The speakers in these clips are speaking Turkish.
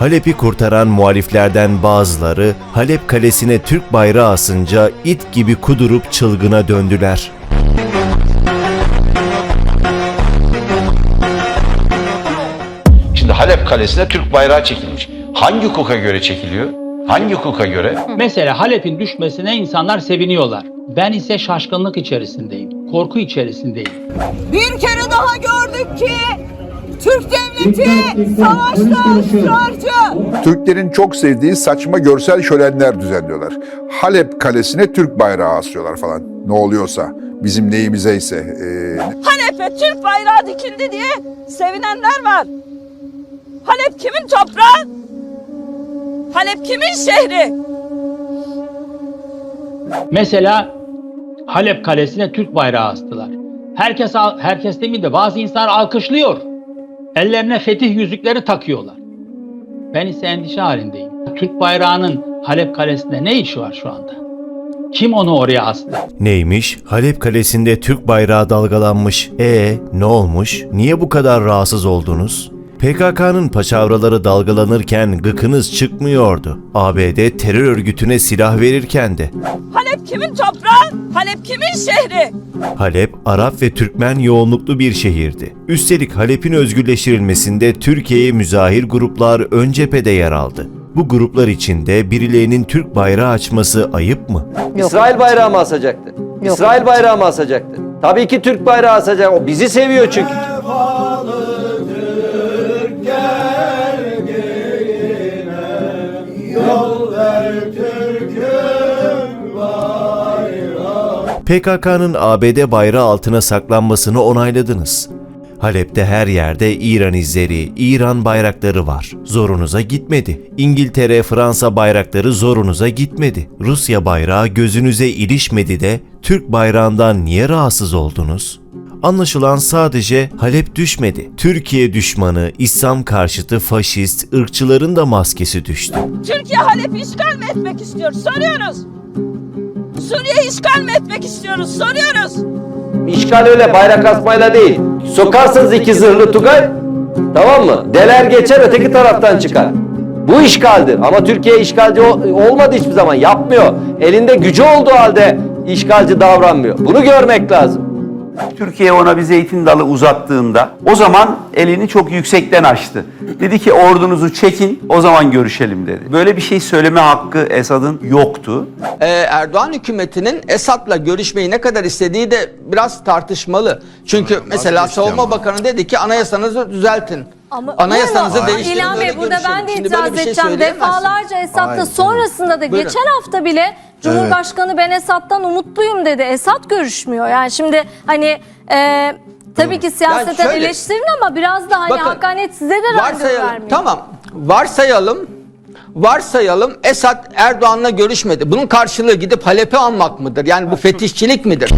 Halep'i kurtaran muhaliflerden bazıları Halep kalesine Türk bayrağı asınca it gibi kudurup çılgına döndüler. Şimdi Halep Kalesi'ne Türk bayrağı çekilmiş. Hangi hukuka göre çekiliyor? Hangi hukuka göre? Mesela Halep'in düşmesine insanlar seviniyorlar. Ben ise şaşkınlık içerisindeyim. Korku içerisindeyim. Bir kere daha gördük ki Türk devleti savaşta ısrarcı. Türklerin çok sevdiği saçma görsel şölenler düzenliyorlar. Halep kalesine Türk bayrağı asıyorlar falan. Ne oluyorsa bizim neyimize ise. ee, Halep'e Türk bayrağı dikildi diye sevinenler var. Halep kimin toprağı? Halep kimin şehri? Mesela Halep kalesine Türk bayrağı astılar. Herkes herkes demeyeyim de bazı insanlar alkışlıyor. Ellerine fetih yüzükleri takıyorlar. Ben ise endişe halindeyim. Türk bayrağının Halep kalesinde ne işi var şu anda? Kim onu oraya astı? Neymiş? Halep kalesinde Türk bayrağı dalgalanmış. E ne olmuş? Niye bu kadar rahatsız oldunuz? PKK'nın paçavraları dalgalanırken gıkınız çıkmıyordu. ABD terör örgütüne silah verirken de. Halep kimin toprağı? Halep kimin şehri? Halep, Arap ve Türkmen yoğunluklu bir şehirdi. Üstelik Halep'in özgürleştirilmesinde Türkiye'ye müzahir gruplar ön cephede yer aldı. Bu gruplar içinde birilerinin Türk bayrağı açması ayıp mı? İsrail bayrağı mı asacaktı? İsrail bayrağı mı asacaktı? Tabii ki Türk bayrağı asacak. O bizi seviyor çünkü. PKK'nın ABD bayrağı altına saklanmasını onayladınız. Halep'te her yerde İran izleri, İran bayrakları var. Zorunuza gitmedi. İngiltere, Fransa bayrakları zorunuza gitmedi. Rusya bayrağı gözünüze ilişmedi de Türk bayrağından niye rahatsız oldunuz? Anlaşılan sadece Halep düşmedi. Türkiye düşmanı, İslam karşıtı faşist, ırkçıların da maskesi düştü. Türkiye Halep'i işgal mi etmek istiyor? Soruyoruz. Suriye işgal mi etmek istiyoruz? Soruyoruz. İşgal öyle bayrak asmayla değil. Sokarsınız iki zırhlı Tugay. Tamam mı? Deler geçer öteki taraftan çıkar. Bu işgaldir. Ama Türkiye işgalci ol- olmadı hiçbir zaman. Yapmıyor. Elinde gücü olduğu halde işgalci davranmıyor. Bunu görmek lazım. Türkiye ona bir zeytin dalı uzattığında o zaman elini çok yüksekten açtı. Dedi ki ordunuzu çekin o zaman görüşelim dedi. Böyle bir şey söyleme hakkı Esad'ın yoktu. Ee, Erdoğan hükümetinin Esad'la görüşmeyi ne kadar istediği de biraz tartışmalı. Çünkü mesela Savunma Bakanı dedi ki anayasanızı düzeltin. Ama Anayasanızı değiştirin. İlhan Bey burada görüşelim. ben de Şimdi itiraz şey edeceğim. Defalarca Esad'da sonrasında da Buyurun. geçen hafta bile Cumhurbaşkanı ben Esad'dan umutluyum dedi. Esad görüşmüyor. Yani şimdi hani e, tabii ki siyaseten şöyle- eleştirin ama biraz da hani Bakın, hakaret size de randevu Varsayalım. vermiyor. Tamam. Varsayalım. Varsayalım Esad Erdoğan'la görüşmedi. Bunun karşılığı gidip Halep'i almak mıdır? Yani bu fetişçilik midir?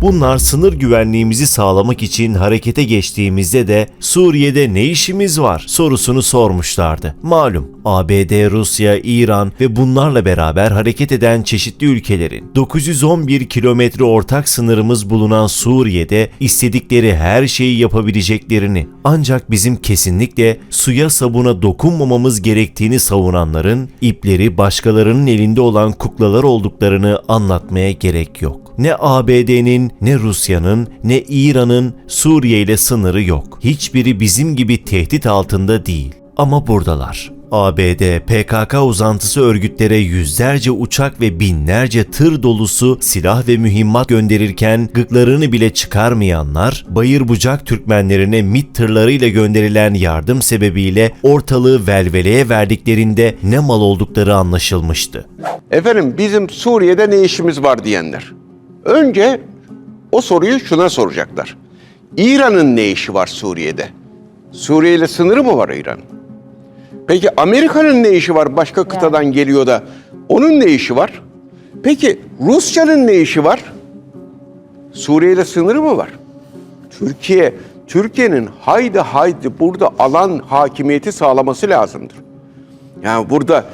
Bunlar sınır güvenliğimizi sağlamak için harekete geçtiğimizde de Suriye'de ne işimiz var sorusunu sormuşlardı. Malum ABD, Rusya, İran ve bunlarla beraber hareket eden çeşitli ülkelerin 911 kilometre ortak sınırımız bulunan Suriye'de istedikleri her şeyi yapabileceklerini ancak bizim kesinlikle suya sabuna dokunmamamız gerektiğini savunanların ipleri başkalarının elinde olan kuklalar olduklarını anlatmaya gerek yok. Ne ABD'nin, ne Rusya'nın, ne İran'ın Suriye ile sınırı yok. Hiçbiri bizim gibi tehdit altında değil. Ama buradalar. ABD, PKK uzantısı örgütlere yüzlerce uçak ve binlerce tır dolusu silah ve mühimmat gönderirken gıklarını bile çıkarmayanlar, bayır bucak Türkmenlerine MİT tırlarıyla gönderilen yardım sebebiyle ortalığı velveleye verdiklerinde ne mal oldukları anlaşılmıştı. Efendim bizim Suriye'de ne işimiz var diyenler. Önce o soruyu şuna soracaklar. İran'ın ne işi var Suriye'de? Suriye ile sınırı mı var İran? Peki Amerika'nın ne işi var başka kıtadan geliyor da onun ne işi var? Peki Rusya'nın ne işi var? Suriye ile sınırı mı var? Türkiye Türkiye'nin haydi haydi burada alan hakimiyeti sağlaması lazımdır. Yani burada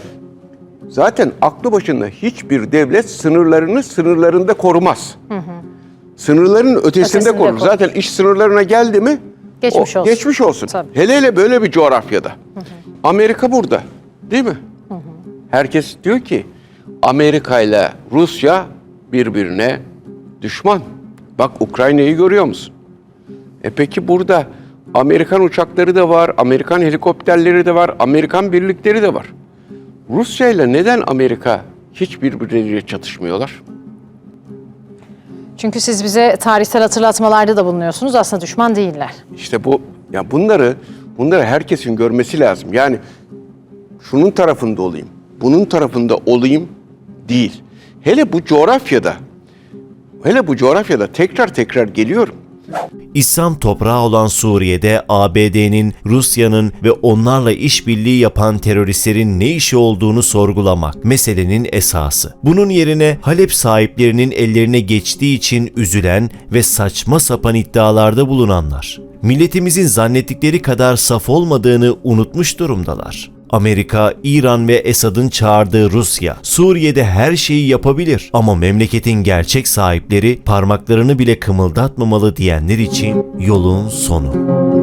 zaten aklı başında hiçbir devlet sınırlarını sınırlarında korumaz. Sınırların ötesinde, Ötesinde korur. korur. Zaten iş sınırlarına geldi mi Geçmiş o- olsun. Geçmiş olsun. Tabii. Hele hele böyle bir coğrafyada. Amerika burada. Değil mi? Herkes diyor ki Amerika ile Rusya birbirine düşman. Bak Ukrayna'yı görüyor musun? E peki burada Amerikan uçakları da var, Amerikan helikopterleri de var, Amerikan birlikleri de var. Rusya ile neden Amerika hiç birbirleriyle çatışmıyorlar? Çünkü siz bize tarihsel hatırlatmalarda da bulunuyorsunuz. Aslında düşman değiller. İşte bu ya bunları bunları herkesin görmesi lazım. Yani şunun tarafında olayım, bunun tarafında olayım değil. Hele bu coğrafyada hele bu coğrafyada tekrar tekrar geliyorum. İslam toprağı olan Suriye'de ABD'nin, Rusya'nın ve onlarla işbirliği yapan teröristlerin ne işi olduğunu sorgulamak meselenin esası. Bunun yerine Halep sahiplerinin ellerine geçtiği için üzülen ve saçma sapan iddialarda bulunanlar. Milletimizin zannettikleri kadar saf olmadığını unutmuş durumdalar. Amerika, İran ve Esad'ın çağırdığı Rusya, Suriye'de her şeyi yapabilir ama memleketin gerçek sahipleri parmaklarını bile kımıldatmamalı diyenler için yolun sonu.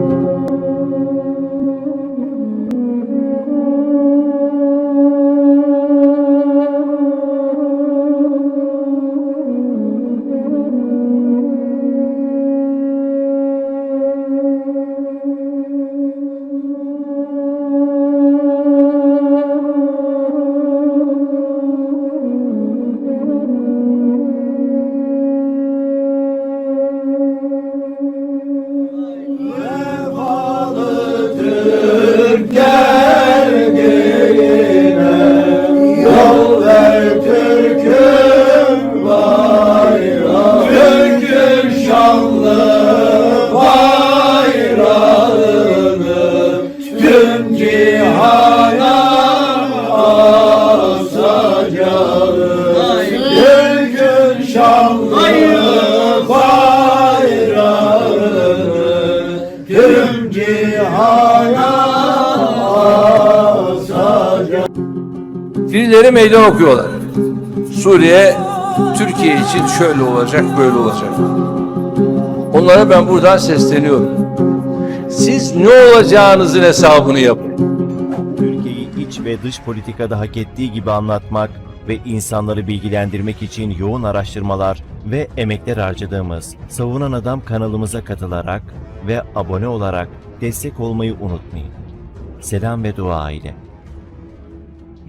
Birileri meydan okuyorlar. Suriye Türkiye için şöyle olacak, böyle olacak. Onlara ben buradan sesleniyorum. Siz ne olacağınızın hesabını yapın. Ülkeyi iç ve dış politikada hak ettiği gibi anlatmak ve insanları bilgilendirmek için yoğun araştırmalar ve emekler harcadığımız Savunan Adam kanalımıza katılarak ve abone olarak destek olmayı unutmayın. Selam ve dua ile.